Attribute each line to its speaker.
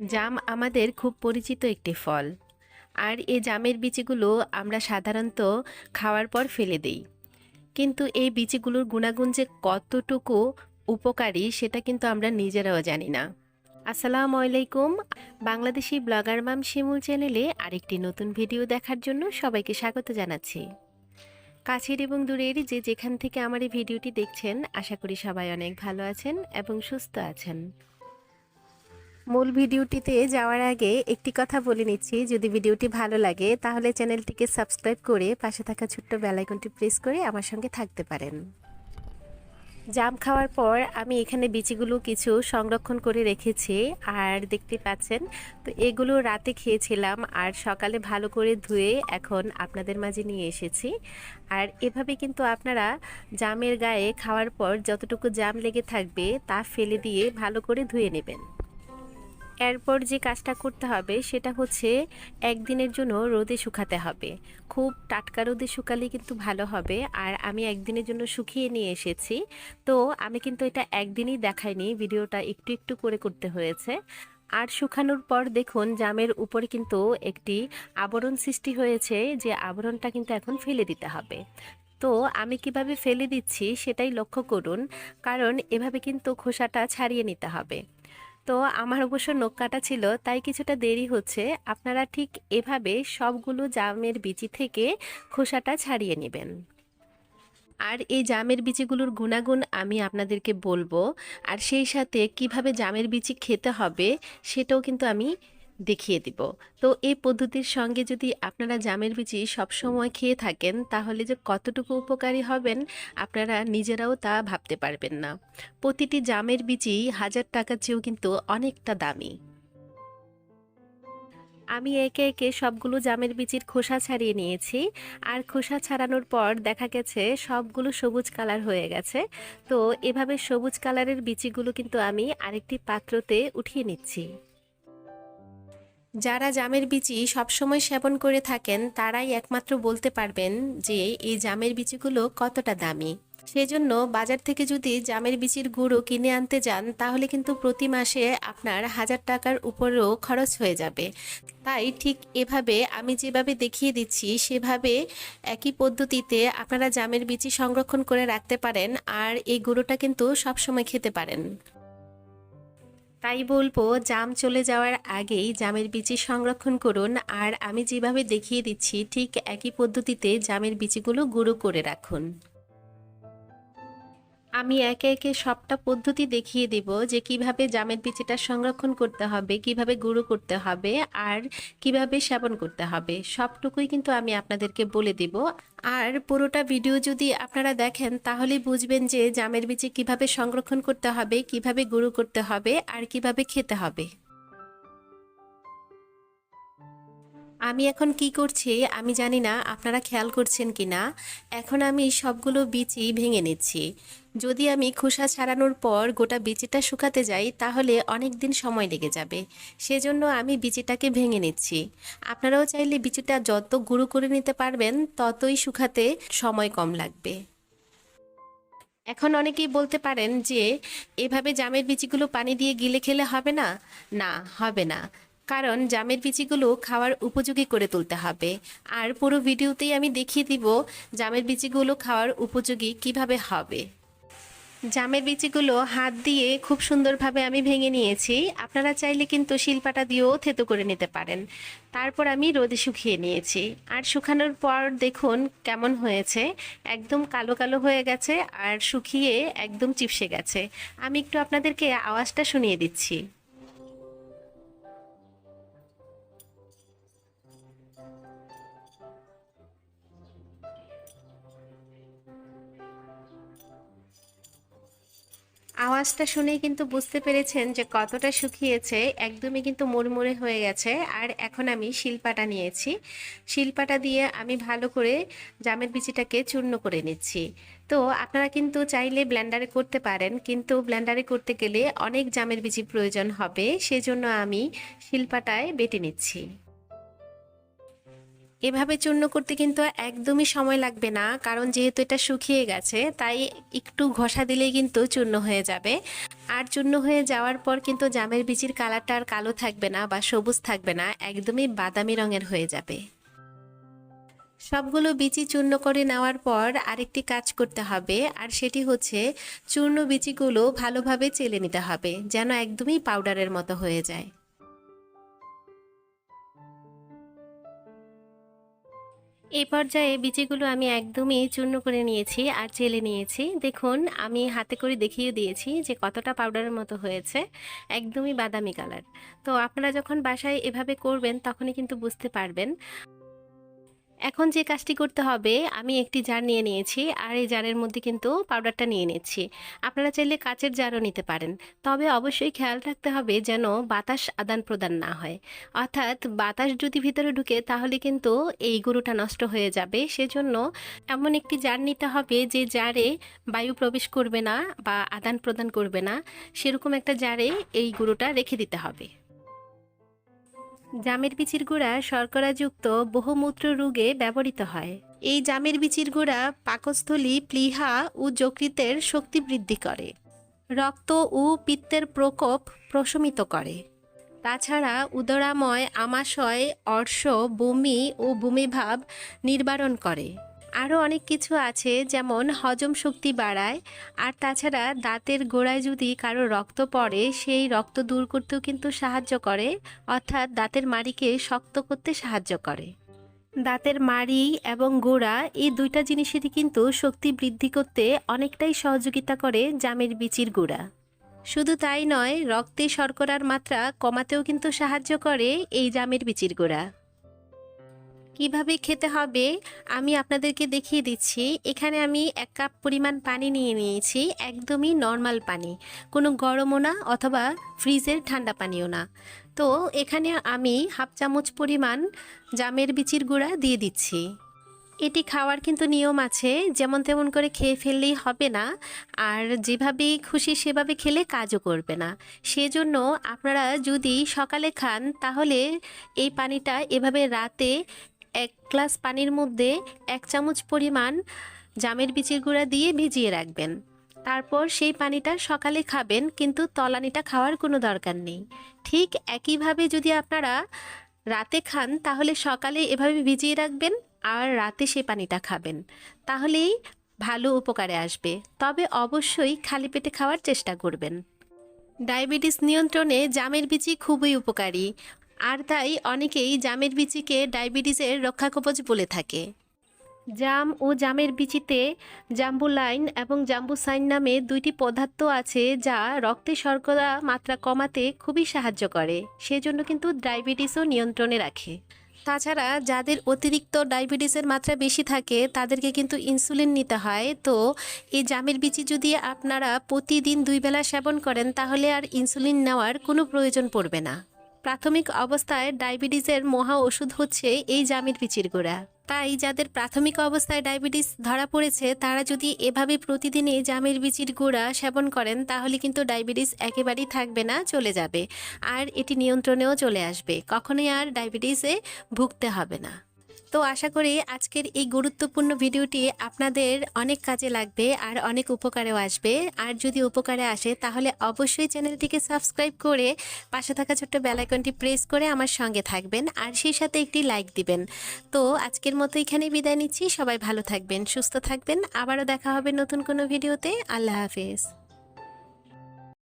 Speaker 1: জাম আমাদের খুব পরিচিত একটি ফল। আর এই জামের বিচিগুলো আমরা সাধারণত খাওয়ার পর ফেলে দেই। কিন্তু এই বিচিগুলোর গুণাগুণ যে কতটুকু উপকারী সেটা কিন্তু আমরা নিজেরাও জানি না। আসসালামু আলাইকুম। বাংলাদেশি ব্লগার মাম শিমুল চ্যানেলে আরেকটি নতুন ভিডিও দেখার জন্য সবাইকে স্বাগত জানাচ্ছি। কাছের এবং দূরের যে যেখান থেকে আমার এই ভিডিওটি দেখছেন, আশা করি সবাই অনেক ভালো আছেন এবং সুস্থ আছেন। মূল ভিডিওটিতে যাওয়ার আগে একটি কথা বলে নিচ্ছি। যদি ভিডিওটি ভালো লাগে, তাহলে চ্যানেলটিকে সাবস্ক্রাইব করে পাশে থাকা ছোট্ট বেলাইকনটি প্রেস করে আমার সঙ্গে থাকতে পারেন। জাম খাওয়ার পর আমি এখানে বিচিগুলো কিছু সংরক্ষণ করে রেখেছি, আর দেখতে পাচ্ছেন, তো এগুলো রাতে খেয়েছিলাম, আর সকালে ভালো করে ধুয়ে এখন আপনাদের মাঝে নিয়ে এসেছি। আর এভাবে কিন্তু আপনারা জামের গায়ে খাওয়ার পর যতটুকু জাম লেগে থাকবে, তা ফেলে দিয়ে ভালো করে ধুয়ে নেবেন। এরপর যে কাজটা করতে হবে সেটা হচ্ছে একদিনের জন্য রোদে শুকাতে হবে। খুব টাটকা রোদে শুকালে কিন্তু ভালো হবে। আর আমি একদিনের জন্য শুকিয়ে নিয়ে এসেছি। তো আমি কিন্তু এটা একদিনই দেখাইনি, ভিডিওটা একটু একটু করে করতে হয়েছে। আর শুকানোর পর দেখুন, জামের উপরে কিন্তু একটি আবরণ সৃষ্টি হয়েছে যে আবরণটা কিন্তু এখন ফেলে দিতে হবে। তো আমি কীভাবে ফেলে দিচ্ছি সেটাই লক্ষ্য করুন, কারণ এভাবে কিন্তু খোসাটা ছাড়িয়ে নিতে হবে। তো আমার অবশ্য নখ কাটা ছিল, তাই কিছুটা দেরি হচ্ছে। আপনারা ঠিক এভাবে সবগুলো জামের বিচি থেকে খোসাটা ছাড়িয়ে নেবেন। আর এই জামের বিচিগুলোর গুণাগুণ আমি আপনাদেরকে বলব। আর সেই সাথে কীভাবে জামের বিচি খেতে হবে, সেটাও কিন্তু আমি দেখিয়ে দিব। তো এই পদ্ধতির সঙ্গে যদি আপনারা জামের বিচি সবসময় খেয়ে থাকেন, তাহলে যে কতটুকু উপকারী হবেন আপনারা নিজেরাও তা ভাবতে পারবেন না। প্রতিটি জামের বিচি হাজার টাকার চেয়েও কিন্তু অনেকটা দামি। আমি একে একে সবগুলো জামের বিচির খোসা ছাড়িয়ে নিয়েছি। আর খোসা ছাড়ানোর পর দেখা গেছে সবগুলো সবুজ কালার হয়ে গেছে। তো এভাবে সবুজ কালারের বিচিগুলো কিন্তু আমি আরেকটি পাত্রতে উঠিয়ে নিচ্ছি। যারা জামের বিচি সবসময় সেবন করে থাকেন, তারাই একমাত্র বলতে পারবেন যে এই জামের বিচিগুলো কতটা দামি। সেজন্য বাজার থেকে যদি জামের বিচির গুঁড়ো কিনে আনতে যান, তাহলে কিন্তু প্রতি মাসে আপনার হাজার টাকার উপরেও খরচ হয়ে যাবে। তাই ঠিক এভাবে আমি যেভাবে দেখিয়ে দিচ্ছি, সেভাবে একই পদ্ধতিতে আপনারা জামের বিচি সংরক্ষণ করে রাখতে পারেন, আর এই গুঁড়োটা কিন্তু সবসময় খেতে পারেন। তাই বলব, জাম চলে যাওয়ার আগেই জামের বিচি সংরক্ষণ করুন। আর আমি যেভাবে দেখিয়ে দিচ্ছি, ঠিক একই পদ্ধতিতে জামের বিচিগুলো গুঁড়ো করে রাখুন। আমি একে একে সবটা পদ্ধতি দেখিয়ে দেব যে কীভাবে জামের বিচিটা সংরক্ষণ করতে হবে, কীভাবে গুঁড়ো করতে হবে আর কীভাবে সেবন করতে হবে। সবটুকুই কিন্তু আমি আপনাদেরকে বলে দেব। আর পুরোটা ভিডিও যদি আপনারা দেখেন, তাহলে বুঝবেন যে জামের বিচি কীভাবে সংরক্ষণ করতে হবে, কীভাবে গুঁড়ো করতে হবে আর কীভাবে খেতে হবে। আমি এখন কি করছি, আমি জানি না আপনারা খেয়াল করছেন কি না। এখন আমি সবগুলো বিচি ভেঙে নিচ্ছি। যদি আমি খোসা ছাড়ানোর পর গোটা বিচিটা শুকাতে যাই, তাহলে অনেক দিন সময় লেগে যাবে। সেজন্য আমি বিচিটাকে ভেঙে নিচ্ছি। আপনারাও চাইলে বিচিটা যত গুঁড়ো করে নিতে পারবেন, ততই শুকাতে সময় কম লাগবে। এখন অনেকেই বলতে পারেন যে, এভাবে জামের বিচিগুলো পানি দিয়ে গিলে খেলে হবে না? না, হবে না। কারণ জামের বিচিগুলো খাওয়ার উপযোগী করে তুলতে হবে। আর পুরো ভিডিওতেই আমি দেখিয়ে দিব জামের বিচিগুলো খাওয়ার উপযোগী কীভাবে হবে। জামের বিচিগুলো হাত দিয়ে খুব সুন্দরভাবে আমি ভেঙে নিয়েছি। আপনারা চাইলে কিন্তু শিলপাটা দিয়েও থেতো করে নিতে পারেন। তারপর আমি রোদে শুকিয়ে নিয়েছি। আর শুকানোর পর দেখুন কেমন হয়েছে। একদম কালো কালো হয়ে গেছে আর শুকিয়ে একদম চিপসে গেছে। আমি একটু আপনাদেরকে আওয়াজটা শুনিয়ে দিচ্ছি। আওয়াজটা শুনেই কিন্তু বুঝতে পেরেছেন যে কতটা শুকিয়েছে, একদমই কিন্তু মুড়মুড়ে হয়ে গেছে। আর এখন আমি শিলপাটা নিয়েছি। শিলপাটা দিয়ে আমি ভালো করে জামের বিচিটাকে চূর্ণ করে নিচ্ছি। তো আপনারা কিন্তু চাইলে ব্লেন্ডারে করতে পারেন, কিন্তু ব্লেন্ডারে করতে গেলে অনেক জামের বিচি প্রয়োজন হবে। সেজন্য আমি শিলপাটায় বেটে নিচ্ছি। এভাবে চূর্ণ করতে কিন্তু একদমই সময় লাগবে না, কারণ যেহেতু এটা শুকিয়ে গেছে, তাই একটু ঘষা দিলেই কিন্তু চূর্ণ হয়ে যাবে। আর চূর্ণ হয়ে যাওয়ার পর কিন্তু জামের বিচির কালারটা আর কালো থাকবে না বা সবুজ থাকবে না, একদমই বাদামি রঙের হয়ে যাবে। সবগুলো বিচি চূর্ণ করে নেওয়ার পর আরেকটি কাজ করতে হবে, আর সেটি হচ্ছে চূর্ণ বিচিগুলো ভালোভাবে চেলে নিতে হবে, যেন একদমই পাউডারের মতো হয়ে যায়। এই পর্যায়ে বিচিগুলো আমি একদমই চূর্ণ করে নিয়েছি আর চেলে নিয়েছি। দেখুন, আমি হাতে করে দেখিয়ে দিয়েছি যে কতটা পাউডারের মতো হয়েছে। একদমই বাদামি কালার। তো আপনারা যখন বাসায় এভাবে করবেন, তখনই কিন্তু বুঝতে পারবেন। এখন যে কাজটি করতে হবে, আমি একটি জার নিয়ে নিয়েছি আর এই জারের মধ্যে কিন্তু পাউডারটা নিয়ে নিচ্ছি। আপনারা চাইলে কাচের জারও নিতে পারেন। তবে অবশ্যই খেয়াল রাখতে হবে যেন বাতাস আদান প্রদান না হয়। অর্থাৎ বাতাস যদি ভিতরে ঢুকে তাহলে কিন্তু এই গুঁড়োটা নষ্ট হয়ে যাবে। সেজন্য এমন একটি জার নিতে হবে যে জারে বায়ু প্রবেশ করবে না বা আদান প্রদান করবে না। সেরকম একটা জারে এই গুঁড়োটা রেখে দিতে হবে। জামের বিচির গুঁড়া শর্করাযুক্ত বহুমূত্র রোগে ব্যবহৃত হয়। এই জামের বিচির গুঁড়া পাকস্থলী, প্লীহা ও যকৃতের শক্তি বৃদ্ধি করে। রক্ত ও পিত্তের প্রকোপ প্রশমিত করে। তাছাড়া উদরাময়, আমাশয়, অর্শ, বমি ও বমিভাব নির্বারণ করে। আরও অনেক কিছু আছে, যেমন হজম শক্তি বাড়ায়, আর তাছাড়া দাঁতের গোড়ায় যদি কারও রক্ত পড়ে, সেই রক্ত দূর করতেও কিন্তু সাহায্য করে, অর্থাৎ দাঁতের মাড়িকে শক্ত করতে সাহায্য করে। দাঁতের মাড়ি এবং গোড়া এই দুইটা জিনিসেরই কিন্তু শক্তি বৃদ্ধি করতে অনেকটাই সহযোগিতা করে জামের বিচির গুঁড়া। শুধু তাই নয়, রক্তে শর্করার মাত্রা কমাতেও কিন্তু সাহায্য করে এই জামের বিচির গুঁড়া। কীভাবে খেতে হবে, আমি আপনাদেরকে দেখিয়ে দিচ্ছি। এখানে আমি এক কাপ পরিমাণ পানি নিয়ে নিয়েছি, একদমই নর্মাল পানি। কোনো গরমও না অথবা ফ্রিজের ঠান্ডা পানিও না। তো এখানে আমি হাফ চামচ পরিমাণ জামের বিচির গুঁড়া দিয়ে দিচ্ছি। এটি খাওয়ার কিন্তু নিয়ম আছে, যেমন তেমন করে খেয়ে ফেললেই হবে না। আর যেভাবে খুশি সেভাবে খেলে কাজও করবে না। সেজন্য আপনারা যদি সকালে খান, তাহলে এই পানিটা এভাবে রাতে এক গ্লাস পানির মধ্যে এক চামচ পরিমাণ জামের বিচির গুঁড়া দিয়ে ভিজিয়ে রাখবেন। তারপর সেই পানিটা সকালে খাবেন, কিন্তু তলানিটা খাওয়ার কোনো দরকার নেই। ঠিক একইভাবে যদি আপনারা রাতে খান, তাহলে সকালে এভাবে ভিজিয়ে রাখবেন আর রাতে সেই পানিটা খাবেন। তাহলেই ভালো উপকারে আসবে। তবে অবশ্যই খালি পেটে খাওয়ার চেষ্টা করবেন। ডায়াবেটিস নিয়ন্ত্রণে জামের বিচি খুবই উপকারী। আর তাই অনেকেই জামের বিচিকে ডায়াবেটিসের রক্ষাকবচ বলে থাকে। জাম ও জামের বিচিতে জাম্বুলাইন এবং জাম্বুসাইন নামে দুইটি পদার্থ আছে যা রক্তে শর্করা মাত্রা কমাতে খুবই সাহায্য করে, সেজন্য কিন্তু ডায়াবেটিসও নিয়ন্ত্রণে রাখে। তাছাড়া যাদের অতিরিক্ত ডায়াবেটিসের মাত্রা বেশি থাকে, তাদেরকে কিন্তু ইনসুলিন নিতে হয়। তো এই জামের বিচি যদি আপনারা প্রতিদিন দুই বেলা সেবন করেন, তাহলে আর ইনসুলিন নেওয়ার কোনো প্রয়োজন পড়বে না। প্রাথমিক অবস্থায় ডায়াবেটিসের মহা ওষুধ হচ্ছে এই জামির বিচির গোড়া। তাই যাদের প্রাথমিক অবস্থায় ডায়াবেটিস ধরা পড়েছে, তারা যদি এভাবে প্রতিদিনই জামের বিচির গুঁড়া সেবন করেন, তাহলে কিন্তু ডায়াবেটিস একেবারেই থাকবে না, চলে যাবে। আর এটি নিয়ন্ত্রণেও চলে আসবে। কখনোই আর ডায়াবেটিসে ভুগতে হবে না। তো আশা করি আজকের এই গুরুত্বপূর্ণ ভিডিওটি আপনাদের অনেক কাজে লাগবে আর অনেক উপকারেও আসবে। আর যদি উপকারে আসে, তাহলে অবশ্যই চ্যানেলটিকে সাবস্ক্রাইব করে পাশে থাকা ছোট্ট বেলাইকনটি প্রেস করে আমার সঙ্গে থাকবেন আর সেই সাথে একটি লাইক দিবেন। তো আজকের মতো এখানে বিদায় নিচ্ছি। সবাই ভালো থাকবেন, সুস্থ থাকবেন। আবারও দেখা হবে নতুন কোনো ভিডিওতে। আল্লাহ হাফিজ।